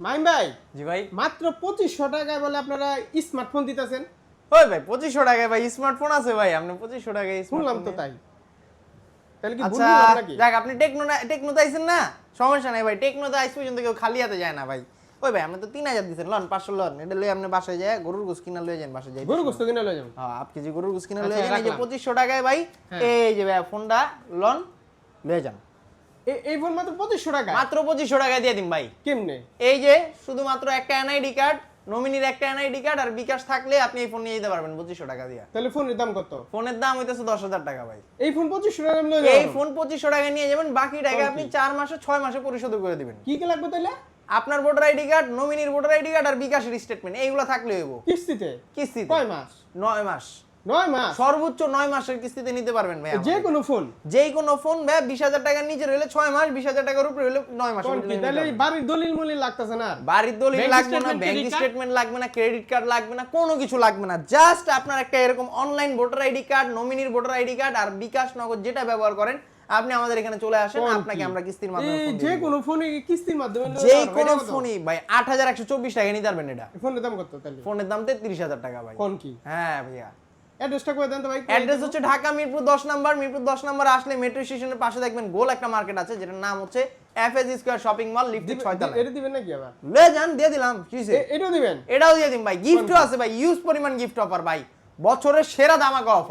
Mime ভাই জি ভাই। মাত্র পঁচিশশো টাকায় বলে আপনারা স্মার্টফোন দিতেছেন। ওই ভাই পঁচিশশো টাকায় ভাই স্মার্টফোন আছে ভাই আপনি পঁচিশশো টাকায় শুনলাম তো তাই। তাহলে কি আচ্ছা যাক আপনি টেকনো টেকনোতে আইছেন না? সমস্যা নাই ভাই টেকনোতে আইস পর্যন্ত কেউ খালি হাতে যায় না ভাই। ওই ভাই আপনি তো তিন হাজার দিচ্ছেন লন পাঁচশো লন এটা লয়ে আপনি বাসায় যায় গরুর গোস কিনা লয়ে যান বাসায় যাই গরু গোস্ত কিনে লয়ে যাবেন হ্যাঁ গরুর গোস কিনা আচ্ছা, লয়ে যান এই যে পঁচিশশো টাকায় ভাই হ্যাঁ। এই যে ভাই ফোনটা লন লয়ে যান। এই ফোন মাত্র পঁচিশশো টাকা? মাত্র পঁচিশশো টাকায় দিয়ে দিন ভাই। কেমনে? এই যে শুধুমাত্র একটা এনআইডি কার্ড নমিনির একটা এনআইডি কার্ড আর বিকাশ থাকলে আপনি এই ফোন নিয়ে যেতে পারবেন পঁচিশশো টাকা দিয়ে। তাহলে ফোনের দাম কত? ফোনের দাম হইতেছে দশ হাজার টাকা ভাই। এই ফোন পঁচিশশো টাকা এই ফোন পঁচিশশো টাকা নিয়ে যাবেন বাকি টাকা আপনি চার মাসে ছয় মাসে পরিশোধ করে দিবেন। কি কি লাগবে তাহলে? আপনার ভোটার আইডি কার্ড নমিনির ভোটার আইডি কার্ড আর বিকাশের স্টেটমেন্ট এইগুলো থাকলে হইব। কিস্তিতে? কিস্তিতে। কয় মাস? নয় মাস। নয় মাস? সর্বোচ্চ নয় মাসের কিস্তিতে নিতে পারবেন ভাই যে কোনো ফোন যে কোনো ফোন ভাই বিশ হাজার টাকার নিচে রইলে ছয় মাস বিশ হাজার টাকার উপরে নয় মাস তাহলে বাড়ির দলিল মলিল লাগতেছে না বাড়ির দলিল লাগবে না ব্যাংক স্টেটমেন্ট লাগবে না ক্রেডিট কার্ড লাগবে না কোনো কিছু লাগবে না। জাস্ট আপনার একটা এরকম অনলাইন ভোটার আইডি কার্ড নমিনির ভোটার আইডি কার্ড আর বিকাশ নগদ যেটা ব্যবহার করেন আপনি আমাদের এখানে চলে আসেন আপনাকে আমরা কিস্তির মাধ্যমে ফোন যে কোনো ফোনে কিস্তির মাধ্যমে যে কোনো? ফোনই ভাই আট হাজার একশো চব্বিশ টাকা নিতে পারবেন এটা। ফোনের দাম কত তাহলে? ফোনের দাম তেত্রিশ হাজার টাকা ভাই। কোন কি? হ্যাঁ ভাইয়া। অ্যাড্রেসটা করে দেন তো ভাই অ্যাড্রেস হচ্ছে ঢাকা মিরপুর দশ নাম্বার মিরপুর দশ নাম্বার আসলে মেট্রো স্টেশনের পাশে দেখবেন গোল একটা মার্কেট আছে যেটার নাম হচ্ছে এফএস স্কোয়ার শপিং মল লিফটের ছয়তলা এটা দিবেন নাকি আবার? লে যান দিয়ে দিলাম? এটাও দিবেন? এটাও দিয়ে দিন ভাই গিফটও আছে ভাই ইউজ পরিমাণ গিফট অফার ভাই। বছরের সেরা দামাকা অফার